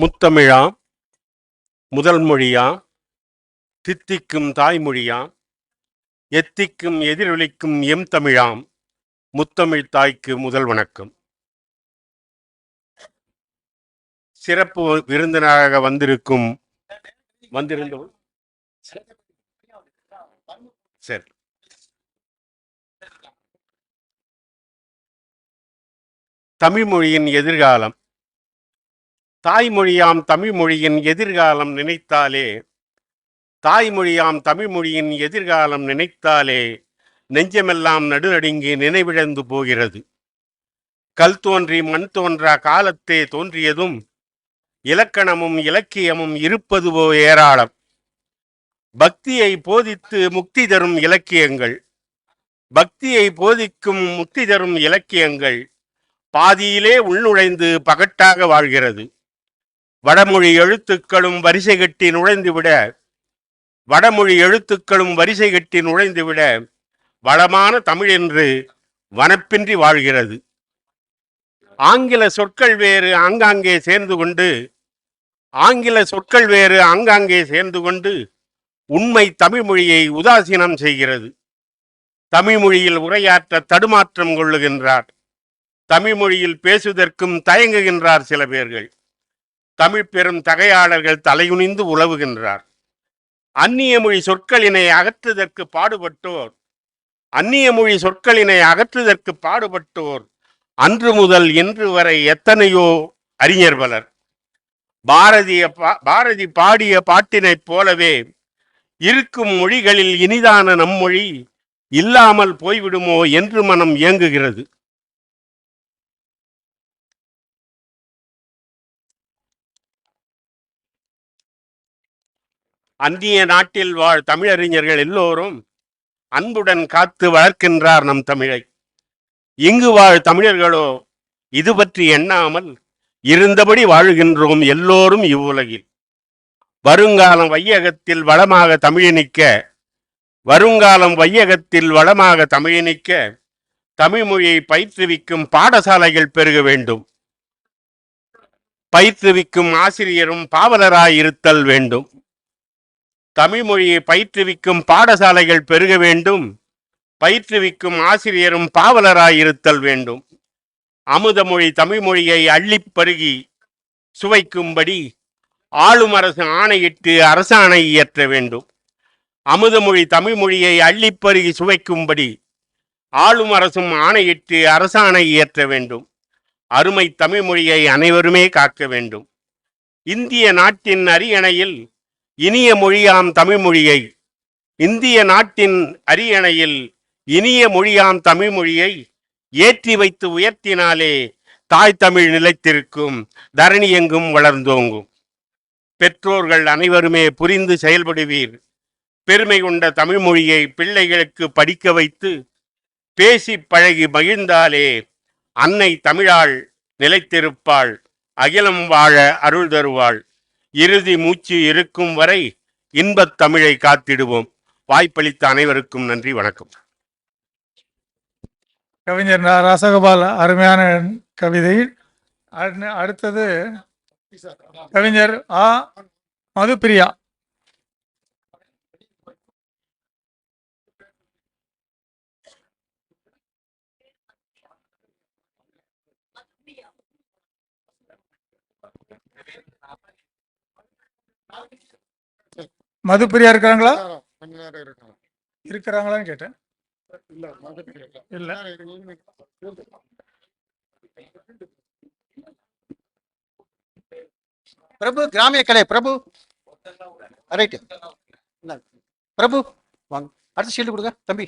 முத்தமிழாம் முதல் மொழியா தித்திக்கும் தாய்மொழியா எத்திக்கும் எதிரொலிக்கும் எம் தமிழாம் முத்தமிழ் தாய்க்கு முதல் வணக்கம். சிறப்பு விருந்தினராக வந்திருக்கும் வந்திருந்தவர் சரி. தமிழ் மொழியின் எதிர்காலம். தாய்மொழியாம் தமிழ் மொழியின் எதிர்காலம் நினைத்தாலே தாய்மொழியாம் தமிழ் மொழியின் எதிர்காலம் நினைத்தாலே நெஞ்சமெல்லாம் நடுநடுங்கி நினைவிழந்து போகிறது. கல் தோன்றி மண் தோன்றா காலத்தே தோன்றியதும் இலக்கணமும் இலக்கியமும் இருப்பதுவோ ஏராளம். பக்தியை போதித்து முக்தி தரும் இலக்கியங்கள் பக்தியை போதிக்கும் முக்தி தரும் இலக்கியங்கள் பாதியிலே உள்நுழைந்து பகட்டாக வாழ்கிறது. வடமொழி எழுத்துக்களும் வரிசை கட்டி நுழைந்துவிட வடமொழி எழுத்துக்களும் வரிசை கட்டி நுழைந்துவிட வளமான தமிழ் என்று வனப்பின்றி வாழ்கிறது. ஆங்கில சொற்கள் வேறு ஆங்காங்கே சேர்ந்து கொண்டு ஆங்கில சொற்கள் வேறு ஆங்காங்கே சேர்ந்து கொண்டு உண்மை தமிழ் மொழியை உதாசீனம் செய்கிறது. தமிழ் மொழியில் உரையாற்ற தடுமாற்றம் கொள்ளுகின்றார். தமிழ் மொழியில் பேசுவதற்கும் தயங்குகின்றார் சில பேர்கள். தமிழ் பெரும் தகையாளர்கள் தலையுனிந்து உலவுகின்றார். அந்நிய மொழி சொற்களினை அகற்றுதற்கு பாடுபட்டோர். அந்நிய மொழி சொற்களினை அகற்றுதற்கு பாடுபட்டோர். அன்று முதல் இன்று வரை எத்தனையோ அறிஞர் பலர். பாரதிய பா- பாரதி பாடிய பாட்டினைப் போலவே இருக்கும் மொழிகளில் இனிதான நம்மொழி இல்லாமல் போய்விடுமோ என்று மனம் இயங்குகிறது அந்நிய நாட்டில் வாழ் தமிழறிஞர்கள் எல்லோரும் அன்புடன் காத்து வளர்க்கின்றார் நம் தமிழை. இங்கு வாழ் தமிழர்களோ இது பற்றி எண்ணாமல் இருந்தபடி வாழுகின்றோம் எல்லோரும் இவ்வுலகில். வருங்காலம் வையகத்தில் வளமாக தமிழினிக்க வருங்காலம் வையகத்தில் வளமாக தமிழினிக்க தமிழ்மொழியை பயிற்றுவிக்கும் பாடசாலைகள் பெருக வேண்டும். பயிற்றுவிக்கும் ஆசிரியரும் பாவலராயிருத்தல் வேண்டும். தமிழ் மொழியை பயிற்றுவிக்கும் பாடசாலைகள் பெருக வேண்டும். பயிற்றுவிக்கும் ஆசிரியரும் பாவலராயிருத்தல் வேண்டும். அமுதமொழி தமிழ் மொழியை அள்ளிப் பருகி சுவைக்கும்படி ஆளும் அரசு ஆணையிட்டு அரசாணை இயற்ற வேண்டும். அமுதமொழி தமிழ் மொழியை பருகி சுவைக்கும்படி ஆளும் அரசும் ஆணையிட்டு அரசாணை இயற்ற வேண்டும். அருமை தமிழ் மொழியை அனைவருமே காக்க வேண்டும். இந்திய நாட்டின் அரியணையில் இனிய மொழியாம் தமிழ்மொழியை. இந்திய நாட்டின் அரியணையில் இனிய மொழியாம் தமிழ்மொழியை ஏற்றி வைத்து உயர்த்தினாலே தாய் தமிழ் நிலைத்திருக்கும் தரணி எங்கும் வளர்ந்தோங்கும். பெற்றோர்கள் அனைவருமே புரிந்து செயல்படுவீர். பெருமை கொண்ட தமிழ்மொழியை பிள்ளைகளுக்கு படிக்க வைத்து பேசி பழகி மகிழ்ந்தாலே அன்னை தமிழாள் நிலைத்திருப்பாள். அகிலம் வாழ அருள் தருவாள். இறுதி மூச்சு இருக்கும் வரை இன்பத் தமிழை காத்திடுவோம். வாய்ப்பளித்த அனைவருக்கும் நன்றி வணக்கம். கவிஞர் ராசகோபால் அருமையான கவிதை. அடுத்தது கவிஞர் ஆ. மதுப்பிரியா. மதுப்பிரியா இருக்கிறாங்களா? கொஞ்ச நேரம் இருக்கணும் இருக்கிறாங்களான்னு கேட்டேன். இல்ல பிரபு கிராமிய கலை பிரபு. ரைட்டு பிரபு வாங்க. அடுத்த ஷீல்டு கொடுங்க தம்பி.